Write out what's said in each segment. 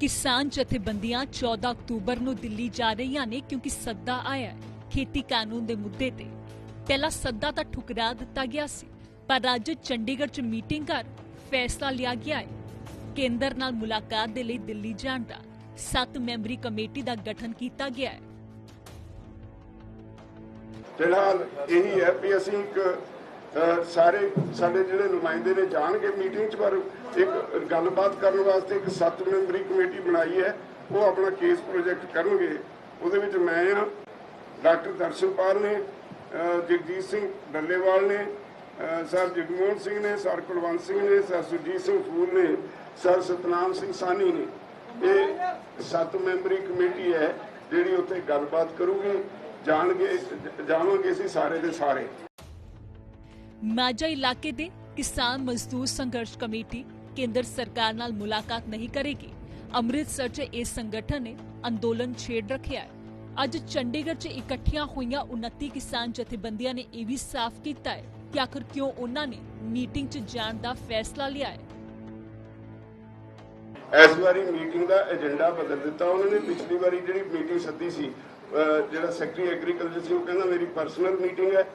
ਕਿਸਾਨ ਜਥੇਬੰਦੀਆਂ 14 ਅਕਤੂਬਰ ਨੂੰ ਦਿੱਲੀ ਜਾ ਰਹੀਆਂ ਨੇ ਕਿਉਂਕਿ ਸੱਦਾ ਆਇਆ ਹੈ ਖੇਤੀ ਕਾਨੂੰਨ ਦੇ ਮੁੱਦੇ ਤੇ। ਪਹਿਲਾ ਸੱਦਾ ਤਾਂ ਠੁਕਰਾ ਦਿੱਤਾ ਗਿਆ ਸੀ, ਪਰ ਅੱਜ ਚੰਡੀਗੜ੍ਹ 'ਚ ਮੀਟਿੰਗ ਕਰ ਫੈਸਲਾ ਲਿਆ ਗਿਆ ਹੈ। ਕੇਂਦਰ ਨਾਲ ਮੁਲਾਕਾਤ ਦੇ ਲਈ ਦਿੱਲੀ ਜਾਣ ਦਾ 7 ਮੈਂਬਰੀ ਕਮੇਟੀ ਦਾ ਗਠਨ ਕੀਤਾ ਗਿਆ ਹੈ। ਫਿਲਹਾਲ ਇਹੀ ਹੈ ਵੀ ਅਸੀਂ ਇੱਕ ਸਾਰੇ ਸਾਡੇ ਜਿਹੜੇ ਨੁਮਾਇੰਦੇ ਨੇ ਜਾਣਗੇ ਮੀਟਿੰਗ 'ਚ, ਪਰ ਇੱਕ ਗੱਲਬਾਤ ਕਰਨ ਵਾਸਤੇ ਇੱਕ ਸੱਤ ਮੈਂਬਰੀ ਕਮੇਟੀ ਬਣਾਈ ਹੈ। ਉਹ ਆਪਣਾ ਕੇਸ ਪ੍ਰੋਜੈਕਟ ਕਰਨਗੇ। ਉਹਦੇ ਵਿੱਚ ਮੈਂ ਆ ਡਾਕਟਰ ਦਰਸ਼ਨਪਾਲ ਨੇ ਜਗਜੀਤ ਸਿੰਘ ਡੱਲੇਵਾਲ ਨੇ ਸਰ ਜਗਮੋਹਨ ਸਿੰਘ ਨੇ, ਸਰ ਕੁਲਵੰਤ ਸਿੰਘ ਨੇ, ਸਰ ਸੁਰਜੀਤ ਸਿੰਘ ਫੂਲ ਨੇ, ਸਰ ਸਤਨਾਮ ਸਿੰਘ ਸਾਨੀ ਨੇ। ਇਹ ਸੱਤ ਮੈਂਬਰੀ ਕਮੇਟੀ ਹੈ, ਜਿਹੜੀ ਉੱਥੇ ਗੱਲਬਾਤ ਕਰੂਗੀ। ਜਾਣਗੇ, ਜਾਵਾਂਗੇ ਅਸੀਂ ਸਾਰੇ ਦੇ ਸਾਰੇ। ਮਾਝਾ ਇਲਾਕੇ ਦੇ ਕਿਸਾਨ ਮਜ਼ਦੂਰ ਸੰਘਰਸ਼ ਕਮੇਟੀ ਕੇਂਦਰ ਸਰਕਾਰ ਨਾਲ ਮੁਲਾਕਾਤ ਨਹੀਂ ਕਰੇਗੀ। ਅੰਮ੍ਰਿਤਸਰ 'ਚ ਇਸ ਸੰਗਠਨ ਨੇ ਅੰਦੋਲਨ ਛੇੜ ਰੱਖਿਆ ਹੈ। ਅੱਜ ਚੰਡੀਗੜ੍ਹ 'ਚ ਇਕੱਠੀਆਂ ਹੋਈਆਂ 29 ਕਿਸਾਨ ਜਥੇਬੰਦੀਆਂ ਨੇ ਇਹ ਵੀ ਸਾਫ਼ ਕੀਤਾ ਹੈ ਕਿ ਆਖਰ ਕਿਉਂ ਉਹਨਾਂ ਨੇ ਮੀਟਿੰਗ 'ਚ ਜਾਣ ਦਾ ਫੈਸਲਾ ਲਿਆ ਹੈ। ਇਸ ਵਾਰੀ ਮੀਟਿੰਗ ਦਾ ਏਜੰਡਾ ਬਦਲ ਦਿੱਤਾ। ਉਹਨਾਂ ਨੇ ਪਿਛਲੀ ਵਾਰੀ ਜਿਹੜੀ ਮੀਟਿੰਗ ਸੱਦੀ ਸੀ ਜਿਹੜਾ ਸੈਕਟਰੀ ਐਗਰੀਕਲਚਰ ਸੀ, ਉਹ ਕਹਿੰਦਾ ਮੇਰੀ ਪਰਸਨਲ ਮੀਟਿੰਗ ਹੈ।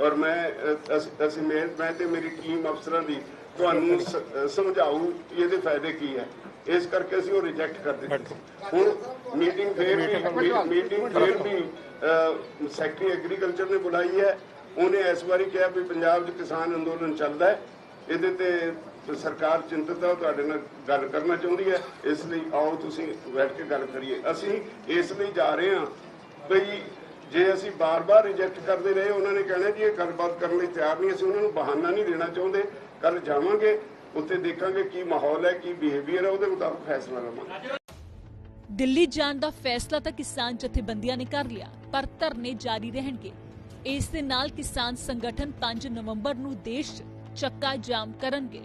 ਔਰ ਮੈਂ ਅਸੀਂ- ਮੈਂ ਤੇ ਮੇਰੀ ਟੀਮ ਅਫਸਰਾਂ ਦੀ ਤੁਹਾਨੂੰ ਸ- ਸਮਝਾਊ ਕਿ ਇਹਦੇ ਫਾਇਦੇ ਕੀ ਹੈ। ਇਸ ਕਰਕੇ ਅਸੀਂ ਉਹ ਰਿਜੈਕਟ ਕਰ ਦਿੱਤੀ ਹੁਣ ਮੀਟਿੰਗ ਫੇਰ ਵੀ ਮੀਟਿੰਗ ਫੇਰ ਵੀ ਸੈਕਟਰੀ ਐਗਰੀਕਲਚਰ ਨੇ ਬੁਲਾਈ ਹੈ। ਉਹਨੇ ਇਸ ਵਾਰੀ ਕਿਹਾ ਵੀ ਪੰਜਾਬ 'ਚ ਕਿਸਾਨ ਅੰਦੋਲਨ ਚੱਲਦਾ ਹੈ। ਇਹਦੇ ਤੇ ਸਰਕਾਰ ਚਿੰਤਤ ਹੈ ਤੁਹਾਡੇ ਨਾਲ ਗੱਲ ਕਰਨਾ ਚਾਹੁੰਦੀ ਹੈ। ਇਸ ਲਈ ਆਓ ਤੁਸੀਂ ਬੈਠ ਕੇ ਗੱਲ ਕਰੀਏ। ਅਸੀਂ ਇਸ ਲਈ ਜਾ ਰਹੇ ਹਾਂ। ਬਈ ਜੇ ਅਸੀਂ ਬਾਰ-ਬਾਰ ਰਿਜੈਕਟ ਕਰਦੇ ਰਹੇ ਉਹਨਾਂ ਨੇ ਕਹਿਣਾ ਜੀ ਇਹ ਗੱਲਬਾਤ ਕਰਨ ਲਈ ਤਿਆਰ ਨਹੀਂ ਅਸੀਂ ਉਹਨਾਂ ਨੂੰ ਬਹਾਨਾ ਨਹੀਂ ਦੇਣਾ ਚਾਹੁੰਦੇ। ਕੱਲ ਜਾਵਾਂਗੇ ਉੱਥੇ ਦੇਖਾਂਗੇ ਕੀ ਮਾਹੌਲ ਹੈ ਕੀ ਬਿਹੇਵੀਅਰ ਹੈ ਉਹਦੇ ਮੁਤਾਬਕ ਫੈਸਲਾ ਲਵਾਂਗੇ। ਦਿੱਲੀ ਜਾਣ ਦਾ ਫੈਸਲਾ ਤਾਂ ਕਿਸਾਨ ਜਥੇਬੰਦੀਆਂ ਨੇ ਕਰ ਲਿਆ ਪਰ ਧਰਨੇ ਜਾਰੀ ਰਹਿਣਗੇ। ਇਸ ਦੇ ਨਾਲ ਕਿਸਾਨ ਸੰਗਠਨ 5 ਨਵੰਬਰ ਨੂੰ ਦੇਸ਼ 'ਚ ਚੱਕਾ ਜਾਮ ਕਰਨਗੇ।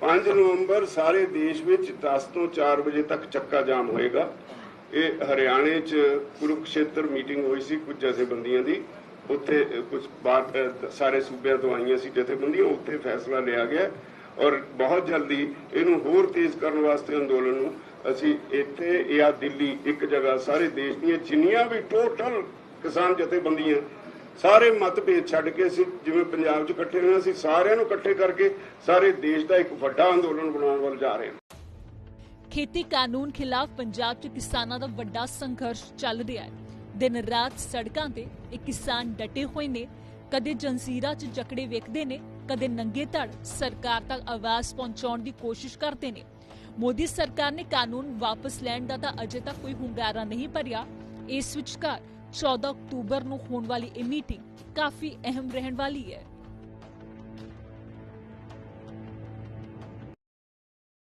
5 ਨਵੰਬਰ ਸਾਰੇ ਦੇਸ਼ ਵਿੱਚ 10 ਤੋਂ 4 ਵਜੇ ਤੱਕ ਚੱਕਾ ਜਾਮ ਹੋਏਗਾ। ਇਹ ਹਰਿਆਣੇ 'ਚ ਕੁਰੂਕਸ਼ੇਤਰ ਮੀਟਿੰਗ ਹੋਈ ਸੀ ਕੁਝ ਜਥੇਬੰਦੀਆਂ ਦੀ। ਉੱਥੇ ਕੁਝ ਬਾਤ ਸਾਰੇ ਸੂਬਿਆਂ ਤੋਂ ਆਈਆਂ ਸੀ ਜਥੇਬੰਦੀਆਂ। ਉੱਥੇ ਫੈਸਲਾ ਲਿਆ ਗਿਆ ਔਰ ਬਹੁਤ ਜਲਦੀ ਇਹਨੂੰ ਹੋਰ ਤੇਜ਼ ਕਰਨ ਵਾਸਤੇ ਅੰਦੋਲਨ ਨੂੰ ਅਸੀਂ ਇੱਥੇ ਜਾਂ ਦਿੱਲੀ ਇੱਕ ਜਗ੍ਹਾ ਸਾਰੇ ਦੇਸ਼ ਦੀਆਂ ਜਿੰਨੀਆਂ ਵੀ ਟੋਟਲ ਕਿਸਾਨ ਜਥੇਬੰਦੀਆਂ ਸਾਰੇ ਮਤਭੇਦ ਛੱਡ ਕੇ ਅਸੀਂ ਜਿਵੇਂ ਪੰਜਾਬ 'ਚ ਇਕੱਠੇ ਹੋਏ ਹਾਂ, ਅਸੀਂ ਸਾਰਿਆਂ ਨੂੰ ਇਕੱਠੇ ਕਰਕੇ ਸਾਰੇ ਦੇਸ਼ ਦਾ ਇੱਕ ਵੱਡਾ ਅੰਦੋਲਨ ਬਣਾਉਣ ਵੱਲ ਜਾ ਰਹੇ ਹਾਂ। ਖੇਤੀ ਕਾਨੂੰਨ ਖਿਲਾਫ ਪੰਜਾਬ 'ਚ ਕਿਸਾਨਾਂ ਦਾ ਵੱਡਾ ਸੰਘਰਸ਼ ਚੱਲ ਰਿਹਾ ਹੈ। ਦਿਨ ਰਾਤ ਸੜਕਾਂ ਤੇ ਇਹ ਕਿਸਾਨ ਡਟੇ ਹੋਏ ਨੇ। ਕਦੇ ਜੰਜ਼ੀਰਾਂ 'ਚ ਜਕੜੇ ਵੇਖਦੇ ਨੇ, ਕਦੇ ਨੰਗੇ ਧੜ ਸਰਕਾਰ ਤੱਕ ਆਵਾਜ਼ ਪਹੁੰਚਾਉਣ ਦੀ ਕੋਸ਼ਿਸ਼ ਕਰਦੇ ਨੇ। ਮੋਦੀ ਸਰਕਾਰ ਨੇ ਕਾਨੂੰਨ ਵਾਪਸ ਲੈਣ ਦਾ ਤਾਂ ਅਜੇ ਤੱਕ ਕੋਈ ਹੁੰਗਾਰਾ ਨਹੀਂ ਭਰਿਆ। ਇਸ ਵਿਚਕਾਰ 14 ਅਕਤੂਬਰ ਨੂੰ ਹੋਣ ਵਾਲੀ ਇਹ ਮੀਟਿੰਗ ਕਾਫੀ ਅਹਿਮ ਰਹਿਣ ਵਾਲੀ ਹੈ।